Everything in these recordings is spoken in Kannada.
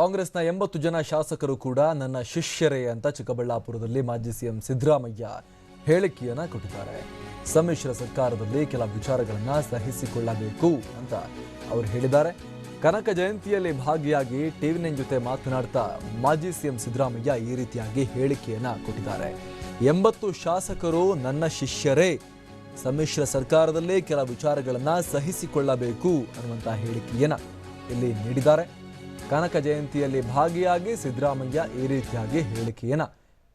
ಕಾಂಗ್ರೆಸ್ನ ಎಂಬತ್ತು ಜನ ಶಾಸಕರು ಕೂಡ ನನ್ನ ಶಿಷ್ಯರೇ ಅಂತ ಚಿಕ್ಕಬಳ್ಳಾಪುರದಲ್ಲಿ ಮಾಜಿ ಸಿಎಂ ಸಿದ್ದರಾಮಯ್ಯ ಹೇಳಿಕೆಯನ್ನ ಕೊಟ್ಟಿದ್ದಾರೆ. ಸಮ್ಮಿಶ್ರ ಸರ್ಕಾರದಲ್ಲಿ ಕೆಲ ವಿಚಾರಗಳನ್ನ ಸಹಿಸಿಕೊಳ್ಳಬೇಕು ಅಂತ ಅವರು ಹೇಳಿದ್ದಾರೆ. ಕನಕ ಜಯಂತಿಯಲ್ಲಿ ಭಾಗಿಯಾಗಿ ಟಿವಿ ಜೊತೆ ಮಾತನಾಡ್ತಾ ಮಾಜಿ ಸಿಎಂ ಸಿದ್ದರಾಮಯ್ಯ ಈ ರೀತಿಯಾಗಿ ಹೇಳಿಕೆಯನ್ನ ಕೊಟ್ಟಿದ್ದಾರೆ. ಎಂಬತ್ತು ಶಾಸಕರು ನನ್ನ ಶಿಷ್ಯರೇ, ಸಮ್ಮಿಶ್ರ ಸರ್ಕಾರದಲ್ಲೇ ಕೆಲ ವಿಚಾರಗಳನ್ನ ಸಹಿಸಿಕೊಳ್ಳಬೇಕು ಅನ್ನುವಂತಹ ಹೇಳಿಕೆಯನ್ನ ಇಲ್ಲಿ ನೀಡಿದ್ದಾರೆ. ಕನಕ ಜಯಂತಿಯಲ್ಲಿ ಭಾಗಿಯಾಗಿ ಸಿದ್ದರಾಮಯ್ಯ ಈ ರೀತಿಯಾಗಿ ಹೇಳಿಕೆಯನ್ನು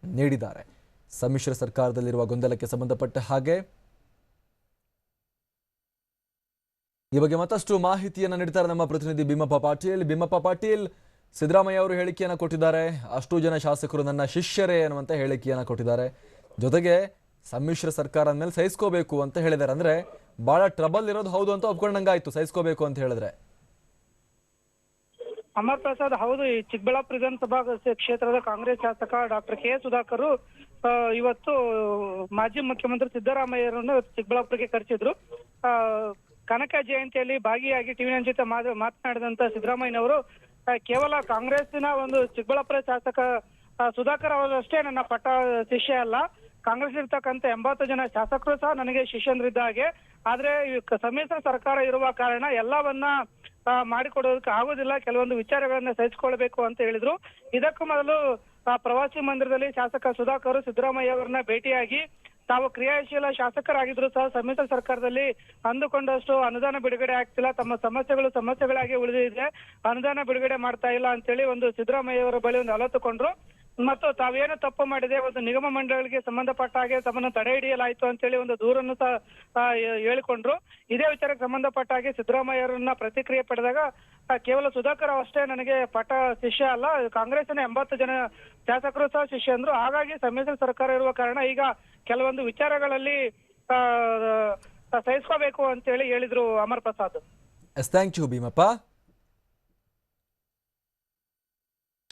ನೀಡಿದ್ದಾರೆ. ಸಮ್ಮಿಶ್ರ ಸರ್ಕಾರದಲ್ಲಿರುವ ಗೊಂದಲಕ್ಕೆ ಸಂಬಂಧಪಟ್ಟ ಹಾಗೆ ಈ ಬಗ್ಗೆ ಮತ್ತಷ್ಟು ಮಾಹಿತಿಯನ್ನು ನೀಡ್ತಾರೆ ನಮ್ಮ ಪ್ರತಿನಿಧಿ ಭೀಮಪ್ಪ ಪಾಟೀಲ್. ಭೀಮಪ್ಪ ಪಾಟೀಲ್, ಸಿದ್ದರಾಮಯ್ಯ ಅವರು ಹೇಳಿಕೆಯನ್ನು ಕೊಟ್ಟಿದ್ದಾರೆ. ಅಷ್ಟು ಜನ ಶಾಸಕರು ನನ್ನ ಶಿಷ್ಯರೇ ಅನ್ನುವಂತ ಹೇಳಿಕೆಯನ್ನು ಕೊಟ್ಟಿದ್ದಾರೆ. ಜೊತೆಗೆ ಸಮ್ಮಿಶ್ರ ಸರ್ಕಾರ ಮೇಲೆ ಸಹಿಸ್ಕೋಬೇಕು ಅಂತ ಹೇಳಿದ್ದಾರೆ. ಅಂದರೆ ಬಹಳ ಟ್ರಬಲ್ ಇರೋದು ಹೌದು ಅಂತ ಒಪ್ಕೊಂಡಂಗಾಯ್ತು. ಸಹಿಸ್ಕೋಬೇಕು ಅಂತ ಹೇಳಿದ್ರೆ. ಅಮರ್ ಪ್ರಸಾದ್ ಹೌದು, ಈ ಚಿಕ್ಕಬಳ್ಳಾಪುರ ವಿಧಾನಸಭಾ ಕ್ಷೇತ್ರದ ಕಾಂಗ್ರೆಸ್ ಶಾಸಕ ಡಾಕ್ಟರ್ ಕೆ ಸುಧಾಕರ್ ಇವತ್ತು ಮಾಜಿ ಮುಖ್ಯಮಂತ್ರಿ ಸಿದ್ದರಾಮಯ್ಯರನ್ನು ಚಿಕ್ಕಬಳ್ಳಾಪುರಕ್ಕೆ ಕರೆಸಿದ್ರು. ಕನಕ ಜಯಂತಿಯಲ್ಲಿ ಭಾಗಿಯಾಗಿ ಟಿವಿ ನೈನ್ ಜೊತೆ ಮಾತ- ಮಾತನಾಡಿದಂತ ಸಿದ್ದರಾಮಯ್ಯನವರು ಕೇವಲ ಕಾಂಗ್ರೆಸ್ನ ಒಂದು ಚಿಕ್ಕಬಳ್ಳಾಪುರ ಶಾಸಕ ಸುಧಾಕರ್ ಅವರಷ್ಟೇ ನನ್ನ ಪಟ್ಟ ಶಿಷ್ಯ ಅಲ್ಲ. ಕಾಂಗ್ರೆಸ್ ಇರ್ತಕ್ಕಂತ ಎಂಬತ್ತು ಜನ ಶಾಸಕರು ಸಹ ನನಗೆ ಶಿಷ್ಯಂದ್ರಿದ್ದ ಹಾಗೆ. ಆದ್ರೆ ಸಮ್ಮಿಶ್ರ ಸರ್ಕಾರ ಇರುವ ಕಾರಣ ಎಲ್ಲವನ್ನ ಮಾಡಿಕೊಡೋದಕ್ಕೆ ಆಗೋದಿಲ್ಲ. ಕೆಲವೊಂದು ವಿಚಾರಗಳನ್ನ ಸಹಿಸಿಕೊಳ್ಬೇಕು ಅಂತ ಹೇಳಿದ್ರು. ಇದಕ್ಕೂ ಮೊದಲು ಪ್ರವಾಸಿ ಮಂದಿರದಲ್ಲಿ ಶಾಸಕ ಸುಧಾಕರ್ ಸಿದ್ದರಾಮಯ್ಯ ಅವರನ್ನ ಭೇಟಿಯಾಗಿ ತಾವು ಕ್ರಿಯಾಶೀಲ ಶಾಸಕರಾಗಿದ್ರು ಸಹ ಸಮ್ಮಿಶ್ರ ಸರ್ಕಾರದಲ್ಲಿ ಅಂದುಕೊಂಡಷ್ಟು ಅನುದಾನ ಬಿಡುಗಡೆ ಆಗ್ತಿಲ್ಲ. ತಮ್ಮ ಸಮಸ್ಯೆಗಳು ಸಮಸ್ಯೆಗಳಾಗಿ ಉಳಿದಿದೆ. ಅನುದಾನ ಬಿಡುಗಡೆ ಮಾಡ್ತಾ ಇಲ್ಲ ಅಂತೇಳಿ ಒಂದು ಸಿದ್ದರಾಮಯ್ಯ ಅವರ ಬಳಿ ಒಂದು ಅಲತ್ತುಕೊಂಡ್ರು ಮತ್ತು ತಾವೇನು ತಪ್ಪು ಮಾಡಿದೆ, ಒಂದು ನಿಗಮ ಮಂಡಳಿಗೆ ಸಂಬಂಧಪಟ್ಟ ಹಾಗೆ ತಮ್ಮನ್ನು ತಡೆ ಹಿಡಿಯಲಾಯಿತು ಅಂತೇಳಿ ಒಂದು ದೂರನ್ನು ಸಹ ಹೇಳಿಕೊಂಡ್ರು. ಇದೇ ವಿಚಾರಕ್ಕೆ ಸಂಬಂಧಪಟ್ಟ ಹಾಗೆ ಸಿದ್ದರಾಮಯ್ಯ ಅವರನ್ನ ಪ್ರತಿಕ್ರಿಯೆ ಪಡೆದಾಗ ಕೇವಲ ಸುಧಾಕರ್ ಅಷ್ಟೇ ನನಗೆ ಪಟ ಶಿಷ್ಯ ಅಲ್ಲ ಕಾಂಗ್ರೆಸ್ನ ಎಂಬತ್ತು ಜನ ಶಾಸಕರು ಸಹ ಶಿಷ್ಯ ಅಂದ್ರು. ಹಾಗಾಗಿ ಸಮ್ಮಿಶ್ರ ಸರ್ಕಾರ ಇರುವ ಕಾರಣ ಈಗ ಕೆಲವೊಂದು ವಿಚಾರಗಳಲ್ಲಿ ಸಹಿಸ್ಕೋಬೇಕು ಅಂತೇಳಿ ಹೇಳಿದ್ರು Amar Prasad. Thank you Bhimappa.